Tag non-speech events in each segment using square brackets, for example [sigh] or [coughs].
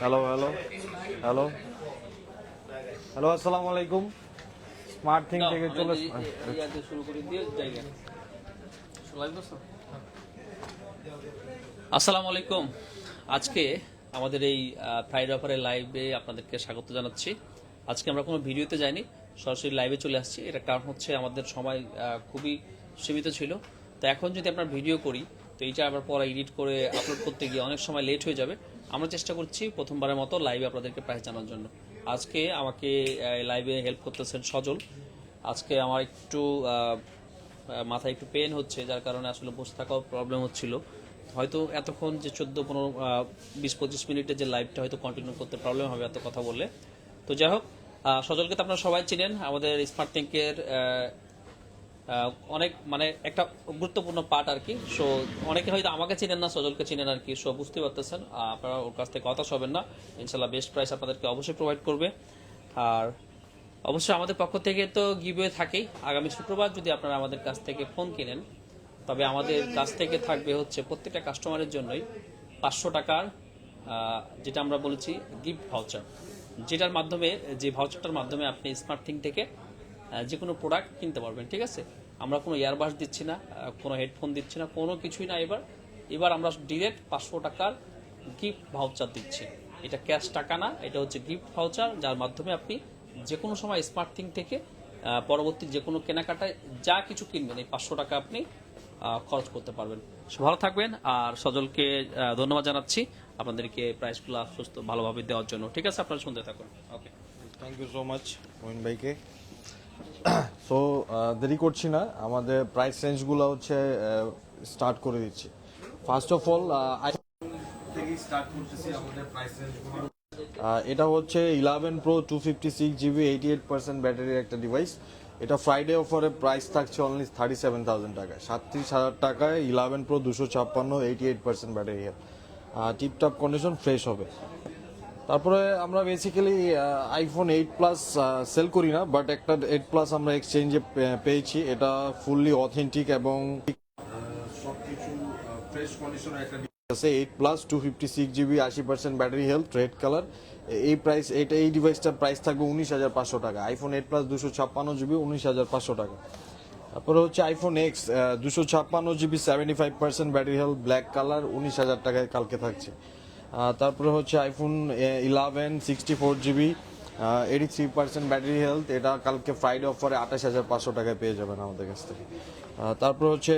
Hello hello hello hello আসসালামু আলাইকুম smart thing থেকে চলে শুরু করে দিয়ে জায়গা আসসালামু আলাইকুম আজকে আমাদের এই ফ্রাইড অফারের লাইভে আপনাদেরকে স্বাগত জানাচ্ছি। আজকে আমরা কোনো ভিডিওতে যাইনি, সরাসরি লাইভে চলে আসছি। এটা কারণ হচ্ছে আমাদের সময় খুবই সীমিত ছিল। তো এখন যদি আমরা ভিডিও করি, তো এইটা আবার পরে এডিট করে আপলোড করতে গিয়ে অনেক সময় লেট হয়ে যাবে। আমরা চেষ্টা করছি প্রথমবারের মতো লাইভে আপনাদেরকে প্রাইস জানার জন্য। আজকে আমাকে লাইভে হেল্প করতেছেন সজল। আজকে আমার একটু মাথায় একটু পেন হচ্ছে, যার কারণে আসলে বসে থাকাও প্রবলেম হচ্ছিল। হয়তো এতক্ষণ যে চোদ্দ, পনেরো বিশ, পঁচিশ মিনিটের যে লাইভটা হয়তো কন্টিনিউ করতে প্রবলেম হবে এত কথা বললে। তো যাই হোক সজলকে তো আপনারা সবাই চিনেন। আমাদের স্মার্ট থিঙ্কের অনেক মানে একটা গুরুত্বপূর্ণ পার্ট আর কি। সো অনেকে হয়তো আমাকে চিনেন না, সজলকে চিনেন আর কি। সো বুঝতে পারতেছেন আপনারা ওর কাছ থেকে হতাশ হবেন না। ইনশাল্লাহ বেস্ট প্রাইস আপনাদেরকে অবশ্যই প্রোভাইড করবে। আর অবশ্যই আমাদের পক্ষ থেকে তো গিভওয়ে থাকেই। আগামী শুক্রবার যদি আপনারা আমাদের কাছ থেকে ফোন কিনেন, তবে আমাদের কাছ থেকে থাকবে হচ্ছে প্রত্যেকটা কাস্টমারের জন্যই পাঁচশো টাকার যেটা আমরা বলেছি গিফট ভাউচার যেটার মাধ্যমে, যে ভাউচারটার মাধ্যমে আপনি স্মার্ট থিং থেকে যে কোনো প্রোডাক্ট কিনতে পারবেন, ঠিক আছে? আমরা কোনো ইয়ারবাস দিচ্ছি না কোনো হেডফোন দিচ্ছি না, কোনো কিছুই না এবার। এবার আমরা ডিরেক্ট পাঁচশো টাকার গিফট ভাউচার দিচ্ছি। এটা ক্যাশ টাকা না, এটা হচ্ছে গিফট ভাউচার যার মাধ্যমে আপনি যে কোনো সময় স্মার্ট থিং থেকে পরবর্তী যে কোনো কেনাকাটায় যা কিছু কিনবেন, এই পাঁচশো টাকা আপনি খরচ করতে পারবেন। ভালো থাকবেন, আর সজলকে ধন্যবাদ জানাচ্ছি। আপনাদেরকে প্রাইসগুলো সুস্থ ভালোভাবে দেওয়ার জন্য। ঠিক আছে আপনারা শুনতে থাকুন। Okay thank you so much Mohin ভাইকে। [coughs] সো দেরি করছি না আমাদের প্রাইস রেঞ্জগুলো হচ্ছে স্টার্ট করে দিচ্ছি। ফার্স্ট অফ অল স্টার্ট করতেছি আমাদের প্রাইস রেঞ্জগুলো এটা হচ্ছে eleven pro two fifty six GB eighty eight percent ব্যাটারির একটা ডিভাইস এটা ফ্রাইডে অফারে প্রাইস থাকছে অনলি থার্টি সেভেন থাউজেন্ড টাকায়। সাতত্রিশ হাজার টাকায় ইলেভেন প্রো দুশো ছাপ্পান্ন eighty eight percent battery tiptop condition fresh হবে। তারপরে আমরা basically iPhone eight plus sell করি না বাট একটা এইট প্লাস আমরা এক্সচেঞ্জে পেয়েছি। এটা ফুললি অথেন্টিক এবং সবকিছু ফ্রেশ কন্ডিশনের একটা আছে eight plus two fifty six GB আশি percent battery health red colour এই প্রাইস এইটা এই ডিভাইসটার প্রাইস থাকবে উনিশ হাজার পাঁচশো টাকা। আইফোন এইট প্লাস দুশো ছাপ্পান্ন জিবি উনিশ হাজার পাঁচশো টাকা। তারপরে হচ্ছে আইফোন এক্স দুশো ছাপ্পান্ন GB seventy five percent battery health black colour উনিশ হাজার টাকায় কালকে থাকছে। তারপরে হচ্ছে iPhone eleven sixty four GB eighty three percent battery health এটা কালকে ফ্রাইডে অফারে আঠাশ হাজার পাঁচশো টাকায় পেয়ে যাবেন আমাদের কাছ থেকে। তারপর হচ্ছে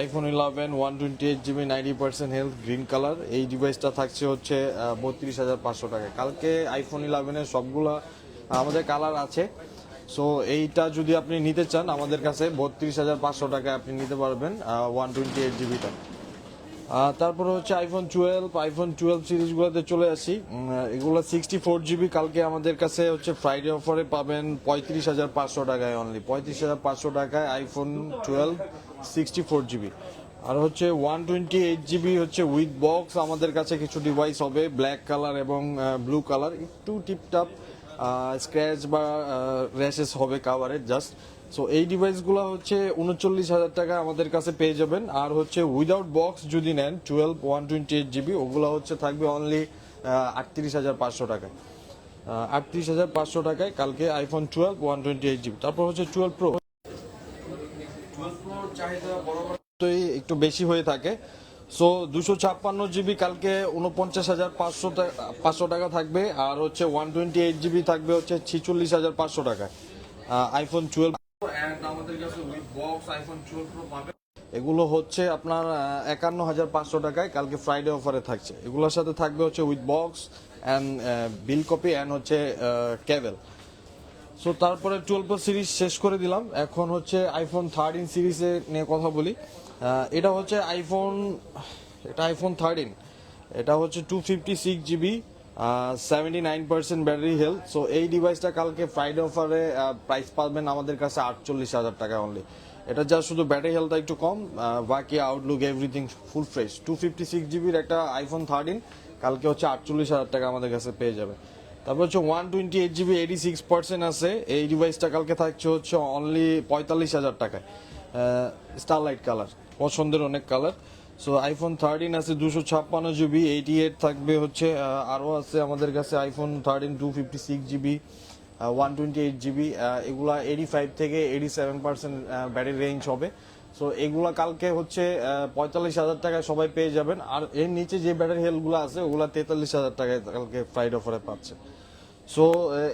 iPhone eleven one twenty eight GB ninety percent health green colour এই ডিভাইসটা থাকছে হচ্ছে বত্রিশ হাজার পাঁচশো টাকায়। কালকে আইফোন ইলেভেনের সবগুলা, আমাদের কালার আছে। সো এইটা যদি আপনি নিতে চান, আমাদের কাছে বত্রিশ হাজার পাঁচশো টাকায় আপনি নিতে পারবেন ওয়ান টোয়েন্টি এইট জিবিটা তারপরে হচ্ছে আইফোন টুয়েলভ আইফোন টুয়েলভ সিরিজগুলোতে চলে আসি। এগুলো সিক্সটি ফোর জিবি কালকে আমাদের কাছে হচ্ছে ফ্রাইডে অফারে পাবেন পঁয়ত্রিশ হাজার পাঁচশো টাকায় অনলি পঁয়ত্রিশ হাজার পাঁচশো টাকায় iPhone twelve sixty four GB আর হচ্ছে ওয়ান টোয়েন্টি এইট জিবি হচ্ছে উইথ বক্স আমাদের কাছে কিছু ডিভাইস হবে ব্ল্যাক কালার এবং ব্লু কালার একটু টিপটাপ স্ক্র্যাচ বা র্যাশেস হবে কাভারের জাস্ট সো এই ডিভাইসগুলো হচ্ছে উনচল্লিশ হাজার টাকা আমাদের কাছে পেয়ে যাবেন। আর হচ্ছে উইদাউট বক্স যদি নেন twelve one twenty eight GB ওগুলো হচ্ছে থাকবে অনলি আটত্রিশ হাজার পাঁচশো টাকায়। আটত্রিশ হাজার পাঁচশো টাকায় কালকে iPhone twelve one twenty eight GB তারপর হচ্ছে টুয়েলভ প্রো টুয়েলভ প্রোর চাহিদা বরাবরই একটু বেশি হয়ে থাকে। সো দুশো ছাপ্পান্ন জিবি কালকে উনপঞ্চাশ হাজার পাঁচশো পাঁচশো টাকা থাকবে আর হচ্ছে ওয়ান টোয়েন্টি এইট জিবি থাকবে হচ্ছে ছিচল্লিশ হাজার পাঁচশো টাকা। আইফোন টুয়েলভ আমাদের কাছে with box iPhone twelve pro পাবে। এগুলো হচ্ছে আপনার একান্ন হাজার পাঁচশো টাকায় কালকে ফ্রাইডে অফারে থাকছে। এগুলোর সাথে থাকবে হচ্ছে with box and bill copy and হচ্ছে ক্যাবেল সো তারপরে টুয়েলভ সিরিজ শেষ করে দিলাম। এখন হচ্ছে আইফোন থার্টিন সিরিজে নিয়ে কথা বলি। এটা হচ্ছে আইফোন এটা আইফোন থার্টিন এটা হচ্ছে two fifty six GB seventy nine percent battery health so এই ডিভাইসটা কালকে ফ্রাইডে অফারে প্রাইস পাবেন আমাদের কাছে আটচল্লিশ হাজার টাকা অনলি এটা যা শুধু ব্যাটারি হেলথ একটু কম বাকি outlook everything full fresh two fifty six জিবির একটা আইফোন থার্টিন কালকে হচ্ছে আটচল্লিশ হাজার টাকা আমাদের কাছে পেয়ে যাবে। তারপর হচ্ছে one twenty eight GB eighty six percent আছে। এই ডিভাইসটা কালকে থাকছে হচ্ছে অনলি পঁয়তাল্লিশ হাজার টাকায় স্টারলাইট কালার পছন্দের অনেক কালার সো আইফোন থার্টিন আছে দুশো ছাপ্পান্ন জিবি এইটি এইট থাকবে হচ্ছে আরও আছে আমাদের কাছে iPhone thirteen two fifty six GB one twenty eight GB এগুলা এইটি ফাইভ থেকে eighty seven percent battery range হবে। সো এগুলা কালকে হচ্ছে পঁয়তাল্লিশ হাজার টাকায় সবাই পেয়ে যাবেন। আর এর নিচে যে ব্যাটারি হেলগুলো আছে, ওগুলা তেতাল্লিশ হাজার টাকায় কালকে ফ্রাইড অফারে পাচ্ছে। সো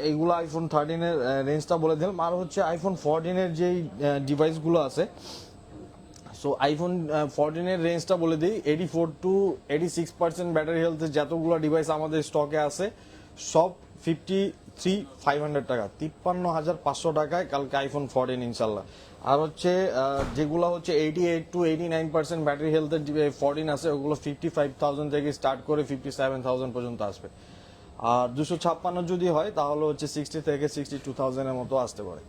এইগুলো আইফোন থার্টিনের রেঞ্জটা বলে দিলাম। আর হচ্ছে আইফোন ফোরটিনের যেই ডিভাইসগুলো আছে সো আইফোন ফোরটিনের রেঞ্জটা বলে দিই eighty four two eighty six percent battery হেলথের যতগুলো ডিভাইস আমাদের স্টকে আছে, সব ফিফটি থ্রি ফাইভ হান্ড্রেড টাকা, তিপ্পান্ন হাজার পাঁচশো টাকায় কালকে আইফোন ফোরটিন ইনশাল্লাহ আর হচ্ছে যেগুলো হচ্ছে eighty eight two eighty nine percent battery হেলথের ফোরটিন আছে, ওগুলো ফিফটি ফাইভ থাউজেন্ড থেকে স্টার্ট করে ফিফটি সেভেন থাউজেন্ড পর্যন্ত আসবে। আর দুশো ছাপ্পান্ন যদি হয়, তাহলে হচ্ছে সিক্সটি থেকে সিক্সটি টু থাউজেন্ডের মতো আসতে পারে।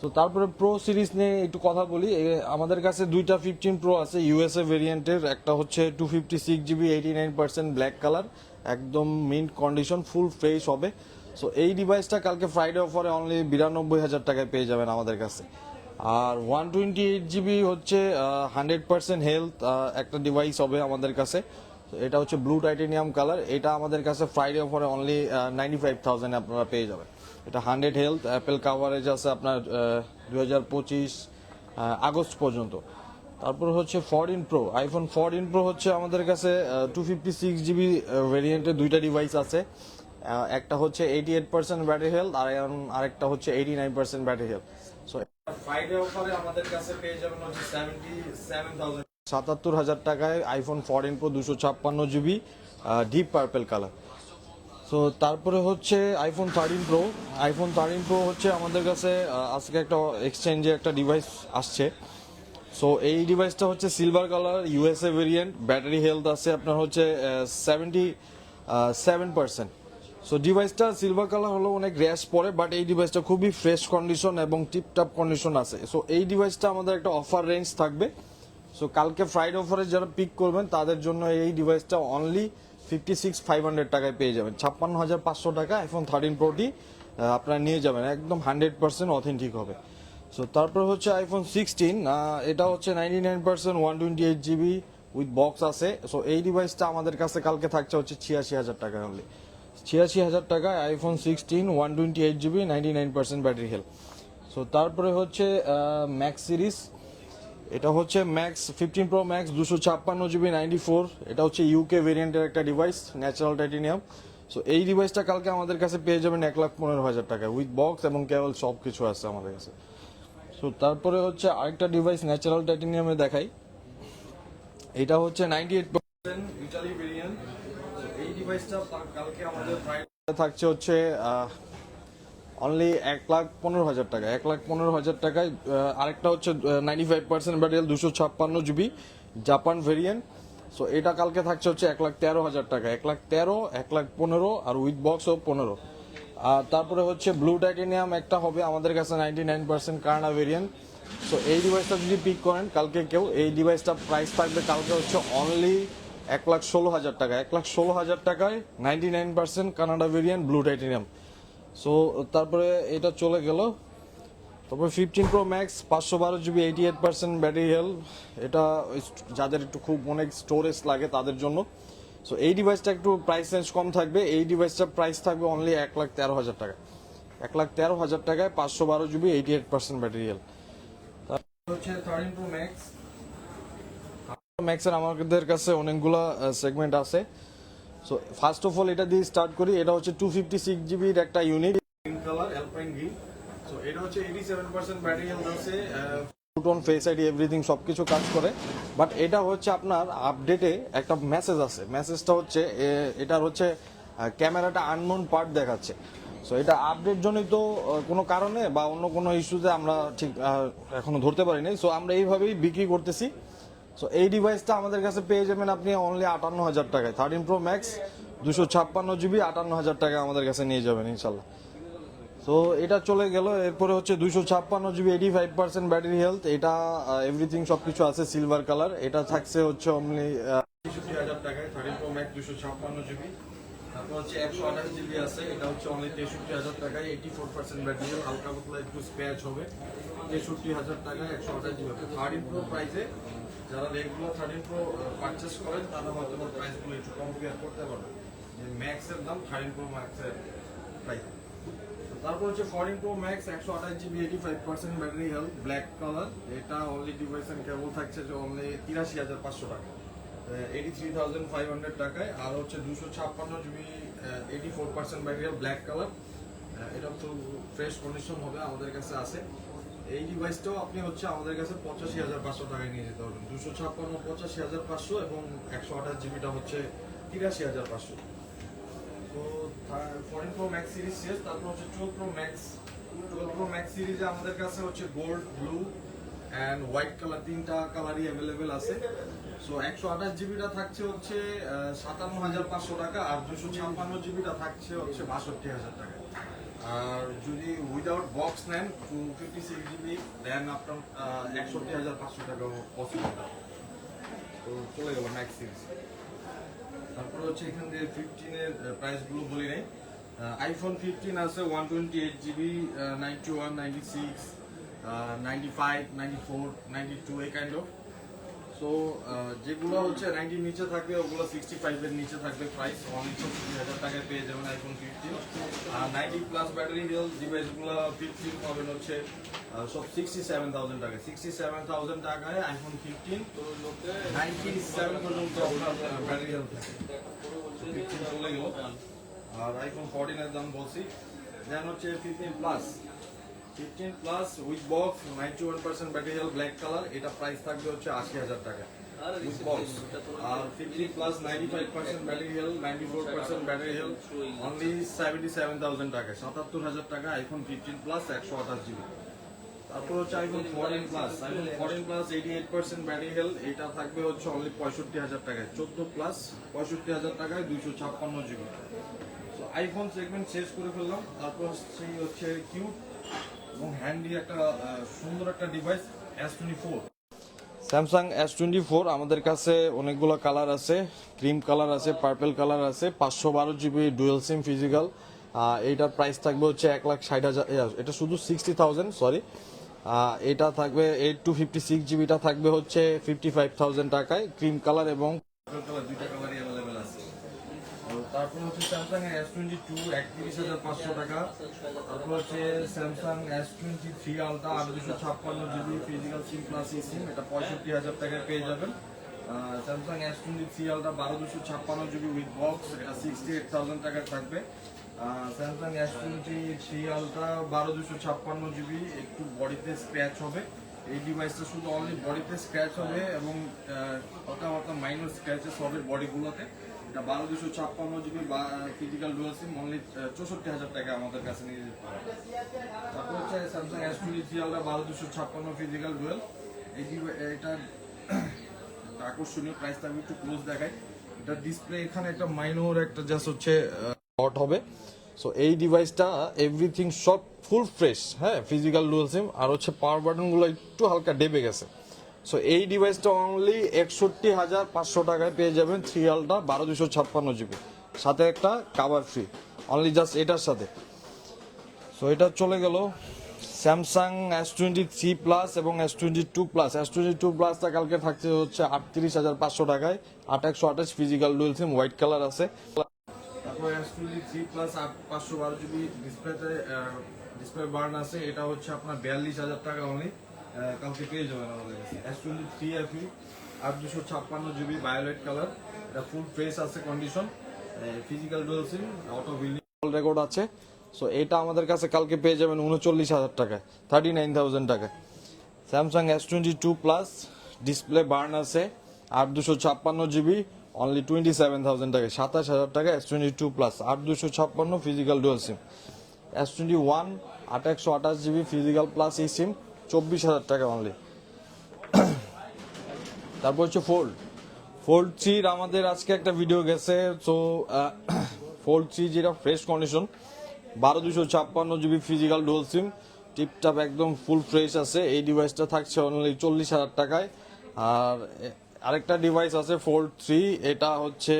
তো তারপরে প্রো সিরিজ নিয়ে একটু কথা বলি। আমাদের কাছে দুইটা ফিফটিন প্রো আছে ইউএসএ ভেরিয়েন্টের একটা হচ্ছে two fifty six GB eighty nine percent black colour একদম মিন্ট কন্ডিশন ফুল ফ্রেশ হবে। সো এই ডিভাইসটা কালকে ফ্রাইডে অফারে অনলি বিরানব্বই হাজার টাকায় পেয়ে যাবেন আমাদের কাছে। আর ওয়ান টোয়েন্টি এইট জিবি হচ্ছে হান্ড্রেড পার্সেন্ট হেলথ একটা ডিভাইস হবে আমাদের কাছে। এটা হচ্ছে ব্লু টাইটেনিয়াম কালার এটা আমাদের কাছে ফ্রাইডে অফারে অনলি নাইনটি ফাইভ থাউজেন্ড আপনারা পেয়ে যাবেন। এটা হান্ড্রেড হেলথ অ্যাপেল কাভারেজ আছে আপনার দুই হাজার পঁচিশ আগস্ট পর্যন্ত। তারপর হচ্ছে fourteen pro iPhone fourteen pro হচ্ছে আমাদের কাছে টু ফিফটি সিক্স জিবি ভেরিয়েন্টের দুইটা ডিভাইস আছে। একটা হচ্ছে eighty eight percent battery health আর আরেকটা হচ্ছে eighty nine percent battery health so Friday অফারে আমাদের কাছে পেয়ে যাবেন হচ্ছে সেভেন্টি সেভেন থাউজেন্ড সাতাত্তর হাজার টাকায় আইফোন ফোরটিন প্রো দুশো ছাপ্পান্ন GB deep purple colour so তারপরে হচ্ছে iPhone thirteen pro iPhone thirteen pro হচ্ছে আমাদের কাছে আজকে একটা এক্সচেঞ্জে একটা ডিভাইস আসছে। সো এই ডিভাইসটা হচ্ছে silver colour USA variant battery health আছে আপনার হচ্ছে সেভেন্টি সেভেন পার্সেন্ট সো ডিভাইসটা সিলভার কালার হলো অনেক র্যাশ পড়ে বাট এই ডিভাইসটা খুবই ফ্রেশ কন্ডিশন এবং টিপটপ কন্ডিশন আছে। সো এই ডিভাইসটা আমাদের একটা অফার রেঞ্জ থাকবে। সো কালকে ফ্রাইড অফারে যারা পিক করবেন, তাদের জন্য এই ডিভাইসটা only fifty six five hundred টাকায় পেয়ে যাবেন। ছাপ্পান্ন হাজার পাঁচশো টাকা আইফোন থার্টিন প্রোটি আপনারা নিয়ে যাবেন। একদম হান্ড্রেড পার্সেন্ট অথেন্টিক হবে। সো তারপর হচ্ছে আইফোন সিক্সটিন এটা হচ্ছে ninety nine percent one twenty eight GB with box আছে। সো এই ডিভাইসটা আমাদের কাছে কালকে থাকছে হচ্ছে ছিয়াশি হাজার টাকা অনলি ছিয়াশি হাজার টাকায় iPhone sixteen one twenty eight GB ninety nine percent battery health so তারপরে হচ্ছে ম্যাক্স সিরিজ এটা হচ্ছে ম্যাক্স ফিফটিন প্রো ম্যাক্স দুশো ছাপ্পান্ন জিবি নাইনটি ফোর এটা হচ্ছে ইউকে ভেরিয়েন্টের একটা ডিভাইস ন্যাচারাল টাইটেনিয়াম সো এই ডিভাইসটা কালকে আমাদের কাছে পেয়ে যাবেন এক লাখ পনেরো হাজার টাকা। উইথ বক্স এবং কেবল সব কিছু আছে আমাদের কাছে। সো তারপরে হচ্ছে আরেকটা ডিভাইস ন্যাচারাল টাইটেনিয়ামে দেখাই। এটা হচ্ছে ninety eight percent Italy variant এই ডিভাইসটা কালকে আমাদের থাকছে হচ্ছে অনলি এক লাখ পনেরো হাজার টাকা। এক লাখ পনেরো হাজার টাকায় আরেকটা হচ্ছে নাইনটি ফাইভ পার্সেন্ট ব্যাটারি দুশো ছাপ্পান্ন জিবি জাপান ভেরিয়েন্ট সো এটা কালকে থাকছে হচ্ছে এক লাখ তেরো হাজার টাকা। এক লাখ তেরো, এক লাখ পনেরো, আর উইথ বক্সও পনেরো। আর তারপরে হচ্ছে ব্লু টাইটেনিয়াম একটা হবে আমাদের কাছে নাইনটি নাইন পার্সেন্ট কার্না ভেরিয়েন্ট সো এই ডিভাইসটা যদি পিক করেন, কালকে কেউ, এই ডিভাইসটা প্রাইস থাকবে কালকে হচ্ছে অনলি এক লাখ ষোলো হাজার টাকা। এক লাখ ষোলো হাজার টাকায় ninety nine percent Canada variant blue titanium so তারপরে এটা চলে গেল। তারপরে ফিফটিন প্রো ম্যাক্স পাঁচশো বারো GB eighty eight percent battery health এটা যাদের একটু খুব অনেক স্টোরেজ লাগে তাদের জন্য। সো এই ডিভাইসটা একটু প্রাইস রেঞ্জ কম থাকবে। এই ডিভাইসটার প্রাইস থাকবে অনলি এক লাখ তেরো হাজার টাকা। এক লাখ তেরো হাজার টাকায় পাঁচশো বারো GB eighty eight percent battery health হচ্ছে থার্টিন প্রো ম্যাক্স ম্যাক্সের আমাদের কাছে অনেকগুলা সেগমেন্ট আছে। সো ফার্স্ট অফ অল এটা দিয়ে স্টার্ট করি। এটা হচ্ছে টু ফিফটি সিক্স জিবির একটা unit green colour alpine green so এটা হচ্ছে eighty seven percent battery health আছে ফুটন ফেস আইডি এভরিথিং সব কিছু কাজ করে। বাট এটা হচ্ছে আপনার আপডেটে একটা মেসেজ আছে। মেসেজটা হচ্ছে এটার হচ্ছে ক্যামেরাটা আননোন পার্ট দেখাচ্ছে। সো এটা আপডেট জনিত কোনো কারণে বা অন্য কোনো ইস্যুতে আমরা ঠিক এখনও ধরতে পারিনি। সো আমরা এইভাবেই বিক্রি করতেছি। সো এই ডিভাইসটা আমাদের কাছে পেয়ে যাবেন আপনি অনলি আটান্ন হাজার টাকায়। থার্টিন প্রো ম্যাক্স দুশো ছাপ্পান্ন জিবি আটান্ন হাজার টাকা আমাদের কাছে নিয়ে যাবেন, ইনশাল্লাহ। তো এটা চলে গেল। এরপরে হচ্ছে দুশো ছাপ্পান্ন GB eighty five percent battery health এটা এভরিথিং সব কিছু আছে সিলভার কালার এটা থাকছে হচ্ছে টাকায় হচ্ছে একশো আঠাশ জিবি আছে। এটা হচ্ছে তেষট্টি হাজার টাকায়। এইটি ফোর পার্সেন্ট ব্যাটারি হালকা পাতলা একটু স্ক্র্যাচ হবে। তেষট্টি হাজার টাকায় একশো আঠাশ জিবি প্রাইসে যারা রেগুলার থার্টিন প্রো পারচেস করেন তারা হয়তো প্রাইসগুলো একটু কম্পেয়ার করতে পারবে যে ম্যাক্সের দাম থার্টিন প্রো ম্যাক্সের প্রাইস তারপর হচ্ছে ফরিন প্রো ম্যাক্স একশো আঠাশ GB eighty five percent battery health black colour এটা অনলি ডিভাইস অ্যান্ড কেবল থাকছে যে অনলি তিরাশি হাজার পাঁচশো টাকা। Eighty three thousand five hundred টাকায়। আর হচ্ছে দুশো ছাপ্পান্ন GB eighty four percent battery black colour এটা তো ফ্রেশ কন্ডিশন হবে, আমাদের কাছে আছে। এই ডিভাইসটাও আপনি হচ্ছে আমাদের কাছে পঁচাশি হাজার পাঁচশো টাকায় নিয়ে যেতে পারবেন। দুশো ছাপ্পান্ন, পঁচাশি হাজার পাঁচশো এবং একশো আঠাশ জিবিটা হচ্ছে তিরাশি হাজার পাঁচশো। তো ফরেন প্রো ম্যাক্স সিরিজ শেষ, তারপর হচ্ছে twelve pro max twelve pro max সিরিজে আমাদের কাছে হচ্ছে gold blue and white colour তিনটা কালারই অ্যাভেলেবেল আছে। সো একশো আঠাশ জিবিটা থাকছে হচ্ছে সাতান্ন হাজার পাঁচশো টাকা, আর দুশো ছাপ্পান্ন জিবিটা থাকছে হচ্ছে বাষট্টি হাজার টাকা। আর যদি উইদাউট বক্স নেন two fifty six GB then আপনার একষট্টি হাজার পাঁচশো টাকা পসিবল তো চলে গেল ম্যাক্স সিরিজ তারপরে হচ্ছে এখান থেকে ফিফটিনের প্রাইসগুলো বলি নাই। আইফোন ফিফটিন আছে one twenty eight GB ninety one ninety six ninety five ninety four ninety two এই কাইন্ড অফ সো যেগুলো হচ্ছে নাইনটির নিচে থাকবে ওগুলো সিক্সটি ফাইভের নিচে থাকবে প্রাইস অনলি চৌষট্টি হাজার টাকায় পেয়ে যাবেন আইফোন ফিফটিন আর নাইনটি প্লাস ব্যাটারি হেলথ ডিভাইসগুলো ফিফটিন পাবেন হচ্ছে সব সিক্সটি সেভেন থাউজেন্ড টাকা সিক্সটি সেভেন থাউজেন্ড টাকায় আইফোন ফিফটিন নাইনটি সেভেন পর্যন্ত আপনার ব্যাটারি হেলথ ফিফটিন চলে গেল। আর আইফোন ফোরটিনের দাম বলছি। দেন হচ্ছে fifteen plus fifteen plus with box ninety one percent battery black colour এটা প্রাইস থাকবে হচ্ছে আশি হাজার টাকা with box R fifty plus ninety five percent battery health ninety four percent battery health only seventy seven thousand টাকা সাতাত্তর হাজার টাকা আইফোন ফিফটিন প্লাস একশো আঠাশ জিবি তারপর হচ্ছে iPhone fourteen plus iPhone fourteen plus eighty eight percent battery এটা থাকবে হচ্ছে অনলি পঁয়ষট্টি হাজার টাকায় চোদ্দ প্লাস পঁয়ষট্টি হাজার টাকায় দুইশো ছাপ্পান্ন জিবি তো আইফোন সেগমেন্ট শেষ করে ফেললাম তারপর সেই হচ্ছে কিউট এবং হ্যান্ডি একটা সুন্দর একটা device S twenty four Samsung S twenty four আমাদের কাছে অনেকগুলো কালার আছে ক্রিম কালার আছে পার্পেল কালার আছে পাঁচশো বারো জিবি ডুয়েল সিম ফিজিক্যাল এইটার প্রাইস থাকবে হচ্ছে এক লাখ ষাট হাজার এটা শুধু সিক্সটি থাউজেন্ড সরি এটা থাকবে এইট টু ফিফটি সিক্স জিবিটা থাকবে হচ্ছে ফিফটি ফাইভ থাউজেন্ড টাকায় ক্রিম কালার এবং কালার দুইটা কালারই তারপর হচ্ছে স্যামসাং এস টোয়েন্টি টু একত্রিশ হাজার পাঁচশো টাকা। তারপর হচ্ছে Samsung S twenty three ultra আট দুশো ছাপ্পান্ন GB physical SIM plus SIM এটা পঁয়ষট্টি হাজার টাকায় পেয়ে যাবেন। Samsung S twenty three ultra বারো দুশো ছাপ্পান্ন জিবি উইথ বক্স এটা সিক্সটি এইট থাউজেন্ড টাকায় থাকবে। Samsung S twenty three ultra বারো দুশো ছাপ্পান্ন জিবি একটু বডিতে স্ক্র্যাচ হবে। এই ডিভাইসটা শুধু অনলি বডিতে স্ক্র্যাচ হবে এবং হালকা হালকা মাইনর স্ক্র্যাচেস হবে বডিগুলোতে এটা বারো দুশো ছাপ্পান্ন GB physical dual SIM only চৌষট্টি হাজার টাকা আমাদের কাছে নিয়ে যেতে পারে তারপর হচ্ছে Samsung S twenty three ultra বারো দুশো ছাপ্পান্ন ফিজিক্যাল ডুয়েল এই এটা আকর্ষণীয় প্রাইস আমি একটু ক্লোজ দেখাই। এটা ডিসপ্লে এখানে একটা মাইনর একটা জাস্ট হচ্ছে হট হবে। সো এই ডিভাইসটা এভরিথিং সব ফুল ফ্রেশ হ্যাঁ ফিজিক্যাল ডুয়াল সিম আর হচ্ছে পাওয়ার বাটনগুলো একটু হালকা ডেবে গেছে। সো এই ডিভাইসটা অনলি একষট্টি হাজার পাঁচশো টাকায় পেয়ে যাবেন থ্রি আলটা বারো দুশো ছাপ্পান্ন জিবি সাথে একটা কাভার ফ্রি অনলি জাস্ট এটার সাথে। সো এটা চলে গেল Samsung S twenty three plus এবং S twenty two plus S twenty two প্লাসটা কালকে থাকছে হচ্ছে আটত্রিশ হাজার পাঁচশো টাকায়। আট একশো আঠাশ physical dual SIM white colour আছে। তারপর এস টোয়েন্টি থ্রি প্লাস পাঁচশো বারো জিবি ডিসপ্লেতে ডিসপ্লে বার্ন আছে। এটা হচ্ছে আপনার বিয়াল্লিশ হাজার টাকা অনলি কালকে পেয়ে যাবেন আমাদের কাছে। এস টোয়েন্টি থ্রি এফি আট দুশো ছাপ্পান্ন জিবি ভায়োলেট কালার এটা ফুল ফ্রেশ আছে condition physical dual SIM auto building record আছে। সো এটা আমাদের কাছে কালকে পেয়ে যাবেন উনচল্লিশ হাজার টাকায় থার্টি নাইন থাউজেন্ড টাকায়। Samsung S twenty two plus display burn আছে আট দুশো ছাপ্পান্ন GB only twenty seven thousand টাকা সাতাশ হাজার টাকা এস টোয়েন্টি টু প্লাস আট দুশো ছাপ্পান্ন physical dual SIM S twenty one আট একশো আঠাশ জিবি ফিজিক্যাল প্লাস এই সিম চব্বিশ হাজার টাকা অনলি তারপর হচ্ছে ফোল্ড ফোল্ড থ্রির আমাদের আজকে একটা ভিডিও গেছে তো ফোল্ড থ্রি যেটা ফ্রেশ কন্ডিশন বারো দুশো ছাপ্পান্ন জিবি ফিজিক্যাল ডোল সিম টিপটাপ একদম ফুল ফ্রেশ আছে। এই ডিভাইসটা থাকছে অনলি চল্লিশ হাজার টাকায়। আর আরেকটা ডিভাইস আছে ফোল্ড থ্রি এটা হচ্ছে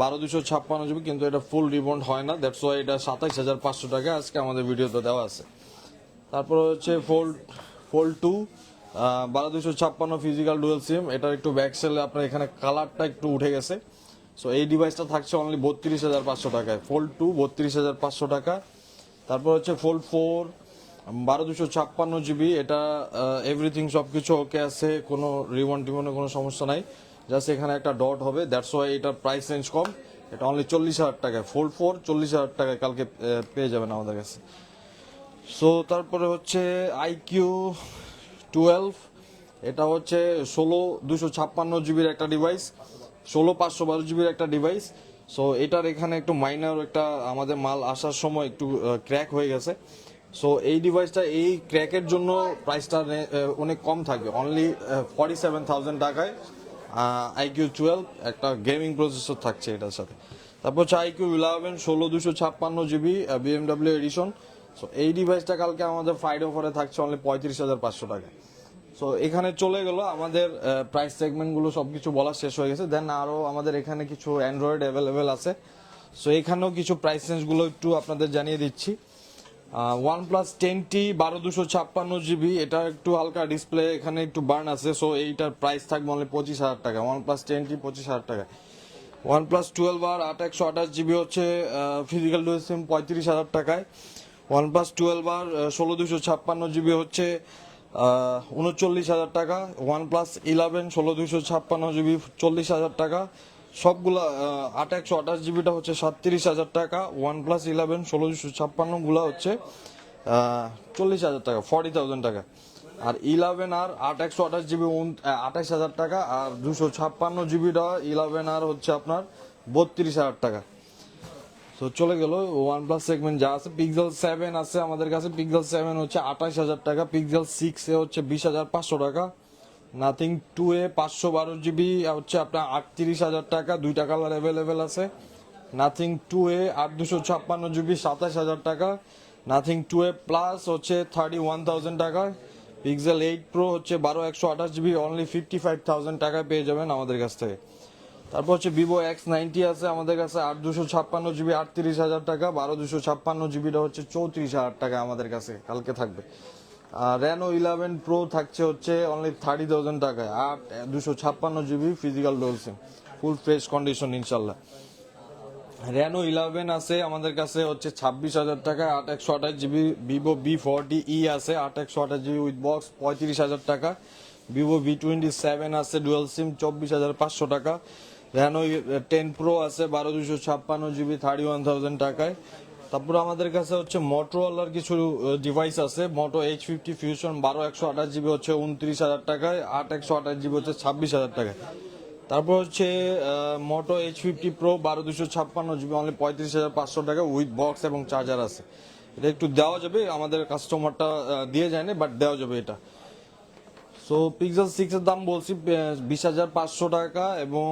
বারো দুশো ছাপ্পান্ন জিবি কিন্তু এটা ফুল রিবন্ড হয় না। দ্যাটস ওয়াই এটা সাতাইশ হাজার পাঁচশো টাকা আজকে আমাদের ভিডিওতে দেওয়া আছে। তারপর হচ্ছে ফোল্ড ফোল্ড টু বারো দুশো ছাপ্পান্ন ফিজিক্যাল ডুয়েল সিম এটার একটু ব্যাক সেলে আপনার এখানে কালারটা একটু উঠে গেছে। সো এই ডিভাইসটা থাকছে অনলি বত্রিশ হাজার পাঁচশো টাকায়। ফোল্ড টু বত্রিশ হাজার পাঁচশো টাকা। তারপর হচ্ছে ফোল্ড ফোর বারো দুশো ছাপ্পান্ন জিবি এটা এভরিথিং সব কিছু ওকে আছে। কোনো রিবন টিবনের কোনো সমস্যা নাই। জাস্ট এখানে একটা ডট হবে। দ্যাটস ওয়াই এটার প্রাইস রেঞ্জ কম। এটা অনলি চল্লিশ হাজার টাকায়। ফোল্ড ফোর চল্লিশ হাজার টাকায় কালকে পেয়ে যাবেন আমাদের কাছে। সো তারপরে হচ্ছে আইকিউ টুয়েলভ এটা হচ্ছে ষোলো দুশো ছাপ্পান্ন জিবির একটা ডিভাইস ষোলো পাঁচশো বারো জিবির একটা ডিভাইস সো এটার এখানে একটু মাইনার একটা আমাদের মাল আসার সময় একটু ক্র্যাক হয়ে গেছে। সো এই ডিভাইসটা এই ক্র্যাকের জন্য প্রাইসটা অনেক কম থাকবে অনলি ফর্টি সেভেন থাউজেন্ড টাকায় আইকিউ টুয়েলভ একটা গেমিং প্রসেসর থাকছে এটার সাথে। তারপর হচ্ছে আইকিউ ইলেভেন ষোলো দুশো ছাপ্পান্ন জিবি বিএমডাব্লিউ এডিশন সো এই ডিভাইসটা কালকে আমাদের ফ্রাইডে অফারে থাকছে অনলি পঁয়ত্রিশ হাজার পাঁচশো টাকা। সো এখানে চলে গেল আমাদের প্রাইস সেগমেন্টগুলো সব কিছু বলা শেষ হয়ে গেছে। দেন আরও আমাদের এখানে কিছু অ্যান্ড্রয়েড অ্যাভেলেবেল আছে। সো এখানেও কিছু প্রাইস রেঞ্জগুলো একটু আপনাদের জানিয়ে দিচ্ছি। ওয়ান প্লাস টেন টি বারো দুশো ছাপ্পান্ন জিবি, এটা একটু হালকা ডিসপ্লে এখানে একটু বার্ন আছে। সো এইটার প্রাইস থাকবে অনলি পঁচিশ হাজার টাকা। ওয়ান প্লাস টেনটি পঁচিশ হাজার টাকা। ওয়ান প্লাস টুয়েলভ আর আট একশো আঠাশ জিবি হচ্ছে ফিজিক্যাল সিম পঁয়ত্রিশ হাজার টাকায়। ওয়ান প্লাস টুয়েলভ আর ষোলো দুশো ছাপ্পান্ন জিবি হচ্ছে উনচল্লিশ হাজার টাকা। ওয়ান প্লাস ইলেভেন ষোলো দুশো ছাপ্পান্ন জিবি, চল্লিশ হাজার টাকা। সবগুলা আট একশো আঠাশ জিবিটা হচ্ছে সাতত্রিশ হাজার টাকা। ওয়ান প্লাস ইলেভেন ষোলো দুশো ছাপ্পান্নগুলো হচ্ছে চল্লিশ হাজার টাকা ফর্টি থাউজেন্ড টাকা। আর ইলেভেন আর আট একশো আঠাশ জিবি আঠাশ হাজার টাকা। আর দুশো ছাপ্পান্ন জিবিটা ইলেভেন আর হচ্ছে আপনার বত্রিশ হাজার টাকা। তো চলে গেল ওয়ান প্লাস সেগমেন্ট যা আছে পিক্সেল সেভেন আছে, আমাদের কাছে পিক্সেল সেভেন হচ্ছে আঠাশ হাজার টাকা পিক্সেল সিক্স এ হচ্ছে বিশ হাজার পাঁচশো টাকা নাথিং টু এ পাঁচশো বারো জিবি হচ্ছে আপনার আটত্রিশ হাজার টাকা, দুইটা কালার অ্যাভেলেবেল আছে। নাথিং টু এ আট দুশো ছাপ্পান্ন জিবি সাতাশ হাজার টাকা। নাথিং টু এ প্লাস হচ্ছে থার্টি ওয়ান থাউজেন্ড টাকা। পিক্সেল এইট প্রো হচ্ছে বারো একশো আঠাশ GB only fifty five thousand টাকায় পেয়ে যাবেন আমাদের কাছ থেকে। তারপর হচ্ছে ভিভো এক্স নাইনটি আছে আমাদের কাছে আট দুশো ছাপ্পান্ন জিবি আটত্রিশ হাজার টাকা। বারো দুশো ছাপ্পান্ন জিবিটা হচ্ছে চৌত্রিশ হাজার টাকা আমাদের কাছে কালকে থাকবে। আর রেনো ইলেভেন প্রো থাকছে হচ্ছে অনলি থার্টি থাউজেন্ড টাকায়। আট দুশো ছাপ্পান্ন GB physical dual sim full fresh condition ইনশাল্লাহ। রেনো ইলেভেন আছে আমাদের কাছে হচ্ছে ছাব্বিশ হাজার টাকা আট একশো আঠাশ GB Vivo V forty e আছে, আট একশো আঠাশ জিবি উইথ বক্স পঁয়ত্রিশ হাজার টাকা। ভিভো ভি টোয়েন্টি সেভেন আছে ডুয়েল সিম চব্বিশ হাজার পাঁচশো টাকা। রেনো টেন প্রো আছে, বারো দুশো ছাপ্পান্ন জিবি থার্টি ওয়ান থাউজেন্ড টাকায়। তারপর আমাদের কাছে হচ্ছে মোটরওয়ালার কিছু ডিভাইস আছে। মোটো এইচ ফিফটি ফিউশন বারো একশো আঠাশ জিবি হচ্ছে উনত্রিশ হাজার টাকায়, আট একশো আঠাশ জিবি হচ্ছে ছাব্বিশ হাজার টাকায়। তারপর হচ্ছে মোটো এইচ ফিফটি প্রো বারো দুশো ছাপ্পান্ন জিবি অনলি পঁয়ত্রিশ হাজার পাঁচশো টাকা উইথ বক্স এবং চার্জার আছে। এটা একটু দেওয়া যাবে, আমাদের কাস্টমারটা দিয়ে যায়নি বাট দেওয়া যাবে এটা। সো পিক্সেল সিক্সের দাম বলছি বিশ হাজার পাঁচশো টাকা এবং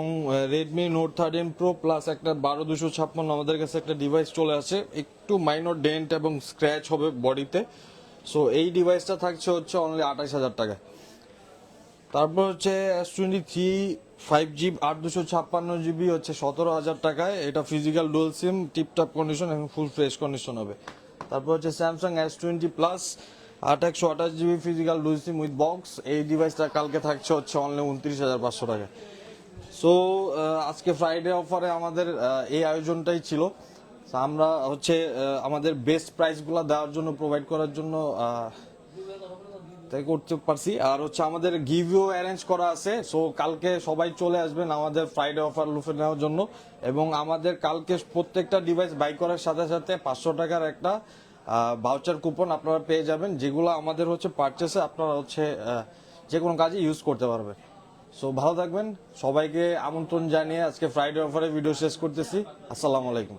Redmi Note thirteen Pro plus একটা বারো দুশো ছাপ্পান্ন আমাদের কাছে একটা ডিভাইস চলে আসে। একটু মাইনর ডেন্ট এবং স্ক্র্যাচ হবে বডিতে সো এই ডিভাইসটা থাকছে হচ্ছে অনলি আঠাশ হাজার টাকা তারপর হচ্ছে S twenty three five G আট দুশো ছাপ্পান্ন জিবি হচ্ছে সতেরো হাজার টাকায়। এটা physical dual sim tiptop condition এবং ফুল ফ্রেশ কন্ডিশন হবে। তারপর হচ্ছে স্যামসাং এস টোয়েন্টি প্লাস আট একশো আঠাশ GB physical dual sim with box এই ডিভাইসটা কালকে থাকছে হচ্ছে অনলি উনত্রিশ হাজার পাঁচশো টাকা। সো আজকে ফ্রাইডে অফারে আমাদের এই আয়োজনটাই ছিল। আমরা হচ্ছে আমাদের বেস্ট প্রাইসগুলো দেওয়ার জন্য প্রোভাইড করার জন্য তাই করতে পারছি। আর হচ্ছে আমাদের গিভও অ্যারেঞ্জ করা আছে। সো কালকে সবাই চলে আসবেন আমাদের ফ্রাইডে অফার লুফে নেওয়ার জন্য। এবং আমাদের কালকে প্রত্যেকটা ডিভাইস বাই করার সাথে সাথে পাঁচশো টাকার একটা ভাউচার কুপন আপনারা পেয়ে যাবেন। যেগুলো আমাদের হচ্ছে পারচেসে আপনারা হচ্ছে যে কোনো কাজে ইউজ করতে পারবেন সো ভালো থাকবেন। সবাইকে আমন্ত্রণ জানিয়ে আজকে ফ্রাইডে অফারে ভিডিও শেষ করতেছি। আসসালামু আলাইকুম।